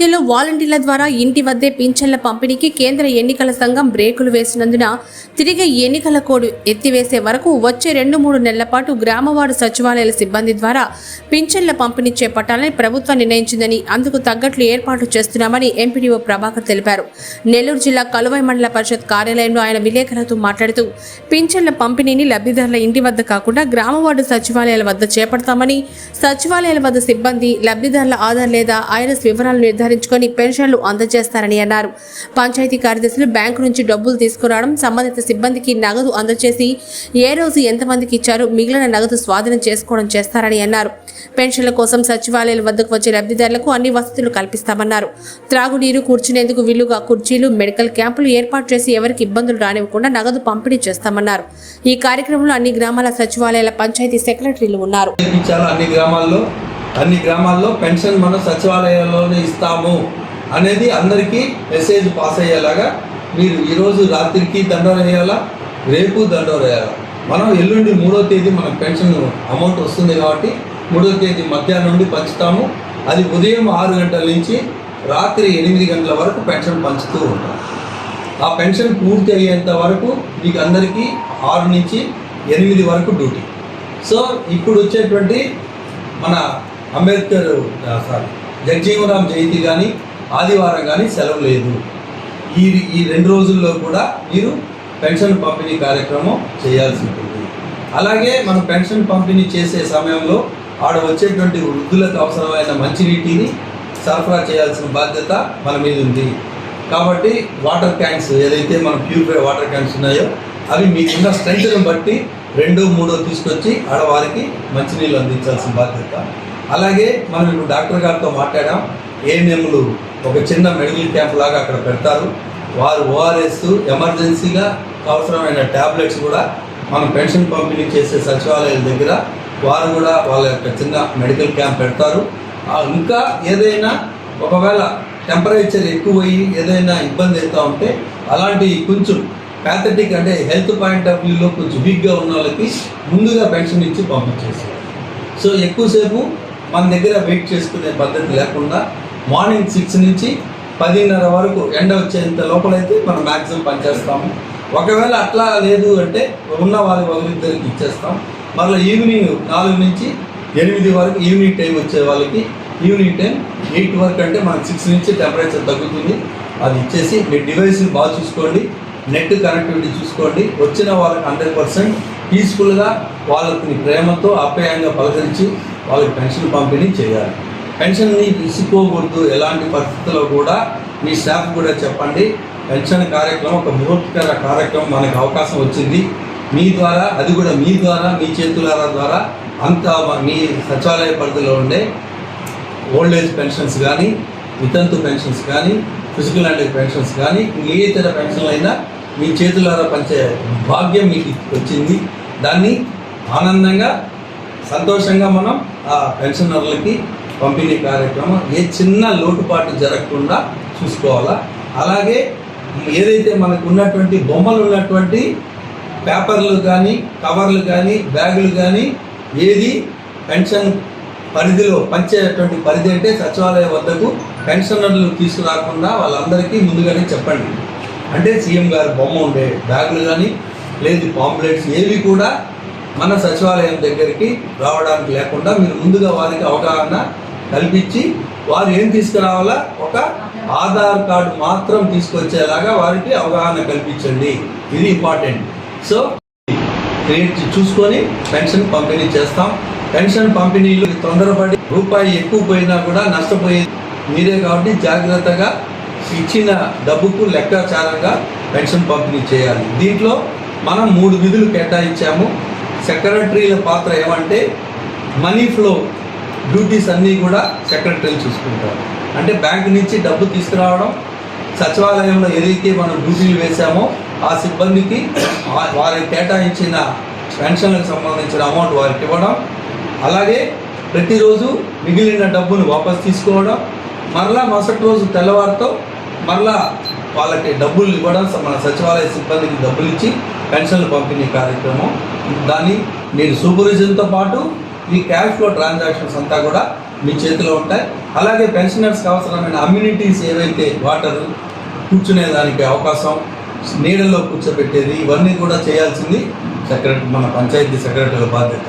నేపథ్యంలో వాలంటీర్ల ద్వారా ఇంటి వద్దే పింఛన్ల పంపిణీకి కేంద్ర ఎన్నికల సంఘం బ్రేకులు వేసినందున తిరిగి ఎన్నికల కోడ్ ఎత్తివేసే వరకు వచ్చే రెండు మూడు నెలల పాటు గ్రామవార్డు సచివాలయాల సిబ్బంది ద్వారా పింఛన్ల పంపిణీ చేపట్టాలని ప్రభుత్వం నిర్ణయించిందని అందుకు తగ్గట్లు ఏర్పాట్లు చేస్తున్నామని ఎంపీడీఓ ప్రభాకర్ తెలిపారు. నెల్లూరు జిల్లా కలువై మండల పరిషత్ కార్యాలయంలో ఆయన విలేకరులతో మాట్లాడుతూ పింఛన్ల పంపిణీని లబ్ధిదారుల ఇంటి వద్ద కాకుండా గ్రామవార్డు సచివాలయాల వద్ద చేపడతామని సచివాలయాల వద్ద సిబ్బంది లబ్ధిదారుల ఆధార్ లేదా ఐరస్ వివరాలు నిర్ధారించుకొని పెన్షన్లు అందజేస్తారని అన్నారు. పంచాయతీ కార్యదర్శులు బ్యాంకు నుంచి డబ్బులు తీసుకురావడం సంబంధిత సిబ్బందికి నగదు అందజేసి ఏ రోజు ఎంతమందికి ఇచ్చారో మిగిలిన నగదు స్వాధీనం చేసుకోవడం చేస్తారని అన్నారు. పెన్షన్ల కోసం సచివాలయాల వద్దకు వచ్చే లబ్ధిదారులకు అన్ని వసతులు కల్పిస్తామన్నారు. త్రాగునీరు కూర్చునేందుకు వీలుగా కుర్చీలు మెడికల్ క్యాంపులు ఏర్పాటు చేసి ఎవరికి ఇబ్బందులు రానివ్వకుండా నగదు పంపిణీ చేస్తామన్నారు. ఈ కార్యక్రమంలో అన్ని గ్రామాల సచివాలయాల పంచాయతీ సెక్రటరీలు ఉన్నారు. అన్ని గ్రామాల్లో. అన్ని గ్రామాల్లో పెన్షన్ మనం సచివాలయాల్లోనే ఇస్తాము అనేది అందరికీ మెసేజ్ పాస్ అయ్యేలాగా మీరు ఈరోజు రాత్రికి దండోర వేయాలా? రేపు దండం వేయాలా? మనం ఎల్లుండి మూడో తేదీ మన పెన్షన్ అమౌంట్ వస్తుంది కాబట్టి మూడో తేదీ మధ్యాహ్నం నుండి పంచుతాము. అది ఉదయం ఆరు గంటల నుంచి రాత్రి ఎనిమిది గంటల వరకు పెన్షన్ పంచుతూ ఉంటాం. ఆ పెన్షన్ పూర్తి అయ్యేంత వరకు మీకు అందరికీ ఆరు నుంచి ఎనిమిది వరకు డ్యూటీ. సో ఇప్పుడు వచ్చేటువంటి మన అంబేద్కర్ సారీ జగజీవనరామ్ జయంతి కానీ ఆదివారం కానీ సెలవు లేదు. ఈ ఈ రెండు రోజుల్లో కూడా మీరు పెన్షన్ పంపిణీ కార్యక్రమం చేయాల్సి ఉంటుంది. అలాగే మనం పెన్షన్ పంపిణీ చేసే సమయంలో ఆడ వచ్చేటువంటి వృద్ధులకు అవసరమైన మంచినీటిని సరఫరా చేయాల్సిన బాధ్యత మన మీద ఉంది. కాబట్టి వాటర్ ట్యాంక్స్ ఏదైతే మన ప్యూరిఫై వాటర్ ట్యాంక్స్ ఉన్నాయో అవి మీకున్న స్ట్రెంగ్త్ని బట్టి రెండో మూడో తీసుకొచ్చి ఆడవారికి మంచినీళ్ళు అందించాల్సిన బాధ్యత అలాగే మనం ఇప్పుడు డాక్టర్ గారితో మాట్లాడాం. ఏఎన్ఎంలు ఒక చిన్న మెడికల్ క్యాంప్ లాగా అక్కడ పెడతారు. వారు ఓఆర్ఎస్ ఎమర్జెన్సీగా అవసరమైన ట్యాబ్లెట్స్ కూడా మనం పెన్షన్ పంపిణీ చేసే సచివాలయాల దగ్గర వారు కూడా వాళ్ళ యొక్క చిన్న మెడికల్ క్యాంప్ పెడతారు. ఆ, ఇంకా ఏదైనా ఒకవేళ టెంపరేచర్ ఎక్కువయ్యి ఏదైనా ఇబ్బంది అవుతా ఉంటే అలాంటి కొంచెం ప్యాథటిక్ అంటే హెల్త్ పాయింట్ ఆఫ్ వ్యూలో కొంచెం వీక్గా ఉన్న వాళ్ళకి ముందుగా పెన్షన్ ఇచ్చి పంపించేసారు సో ఎక్కువసేపు మన దగ్గర వెయిట్ చేసుకునే పద్ధతి లేకుండా మార్నింగ్ సిక్స్ నుంచి పదిన్నర వరకు ఎండ వచ్చేంత లోపలైతే మనం మ్యాక్సిమం పనిచేస్తాము. ఒకవేళ అట్లా లేదు అంటే ఉన్న వారి ఒకరిద్దరికి ఇచ్చేస్తాం. మళ్ళీ ఈవినింగ్ నాలుగు నుంచి ఎనిమిది వరకు ఈవినింగ్ టైం వచ్చే వాళ్ళకి ఈవినింగ్ టైం ఎయిట్ వరకు అంటే మనకి సిక్స్ నుంచి టెంపరేచర్ తగ్గుతుంది. అది ఇచ్చేసి మీ డివైస్ని బాగా చూసుకోండి. నెట్ కనెక్టివిటీ చూసుకోండి. వచ్చిన వాళ్ళకి హండ్రెడ్ పర్సెంట్ పీస్ఫుల్గా వాళ్ళకి ప్రేమతో అప్యాయంగా పలకరించి వాళ్ళకి పెన్షన్ పంపిణీ చేయాలి. పెన్షన్ని విసుకోకూడదు ఎలాంటి పరిస్థితుల్లో కూడా మీ స్టాఫ్ కూడా చెప్పండి. పెన్షన్ కార్యక్రమం ఒక ముహూర్తకర కార్యక్రమం మనకు అవకాశం వచ్చింది. మీ ద్వారా అది కూడా మీ ద్వారా మీ చేతుల ద్వారా అంత మీ సచివాలయ పరిధిలో ఉండే ఓల్డ్ ఏజ్ పెన్షన్స్ కానీ వితంతు పెన్షన్స్ కానీ ఫిజికల్ అండ్ పెన్షన్స్ కానీ ఏ ఇతర పెన్షన్లు అయినా మీ చేతులారా పంచే భాగ్యం మీకు వచ్చింది. దాన్ని ఆనందంగా సంతోషంగా మనం ఆ పెన్షనర్లకి పంపిణీ కార్యక్రమం ఏ చిన్న లోటుపాటు జరగకుండా చూసుకోవాలా? అలాగే ఏదైతే మనకు ఉన్నటువంటి బొమ్మలు ఉన్నటువంటి పేపర్లు కానీ కవర్లు కానీ బ్యాగులు కానీ ఏది పెన్షన్ పరిధిలో పంచేటువంటి పరిధి అంటే సచివాలయ వద్దకు పెన్షనర్లు తీసుకురాకుండా వాళ్ళందరికీ ముందుగానే చెప్పండి. అంటే సీఎం గారి బొమ్మ ఉండే బ్యాగులు కానీ లేదు పాంప్లెట్స్ ఏవి కూడా మన సచివాలయం దగ్గరికి రావడానికి లేకుండా మీరు ముందుగా వారికి అవగాహన కల్పించి వారు ఏం తీసుకురావాలా? ఒక ఆధార్ కార్డు మాత్రం తీసుకొచ్చేలాగా వారికి అవగాహన కల్పించండి. ఇది ఇంపార్టెంట్. సో క్రియేట్ చూసుకొని పెన్షన్ పంపిణీ చేస్తాం. పెన్షన్ పంపిణీలు తొందరపడి రూపాయి ఎక్కువ పోయినా కూడా నష్టపోయేది మీరే కాబట్టి జాగ్రత్తగా ఇచ్చిన డబ్బుకు లెక్కాచారంగా పెన్షన్ పంపిణీ చేయాలి. దీంట్లో మనం మూడు విధులు కేటాయించాము. సెక్రటరీల పాత్ర ఏమంటే మనీ ఫ్లో డ్యూటీస్ అన్నీ కూడా సెక్రటరీలు చూసుకుంటారు. అంటే బ్యాంక్ నుంచి డబ్బు తీసుకురావడం సచివాలయంలో ఏదైతే మనం డ్యూటీలు వేశామో ఆ సిబ్బందికి వారికి కేటాయించిన పెన్షన్లకు సంబంధించిన అమౌంట్ వారికి ఇవ్వడం అలాగే ప్రతిరోజు మిగిలిన డబ్బును వాపస్ తీసుకోవడం మరలా మరుసటి రోజు తెల్లవారితో మరలా వాళ్ళకి డబ్బులు ఇవ్వడం మన సచివాలయ సిబ్బందికి డబ్బులు ఇచ్చి పెన్షన్లు పంపిణీ కార్యక్రమం. దాన్ని నేను సూపర్విజన్తో పాటు ఈ క్యాష్ ఫ్లో ట్రాన్సాక్షన్స్ అంతా కూడా మీ చేతిలో ఉంటాయి. అలాగే పెన్షనర్స్కి అవసరమైన అమ్యూనిటీస్ ఏవైతే వాటర్ కూర్చునేదానికి అవకాశం నీడల్లో కూర్చోబెట్టేది ఇవన్నీ కూడా చేయాల్సింది సెక్రటరీ మన పంచాయతీ సెక్రటరీ బాధ్యత.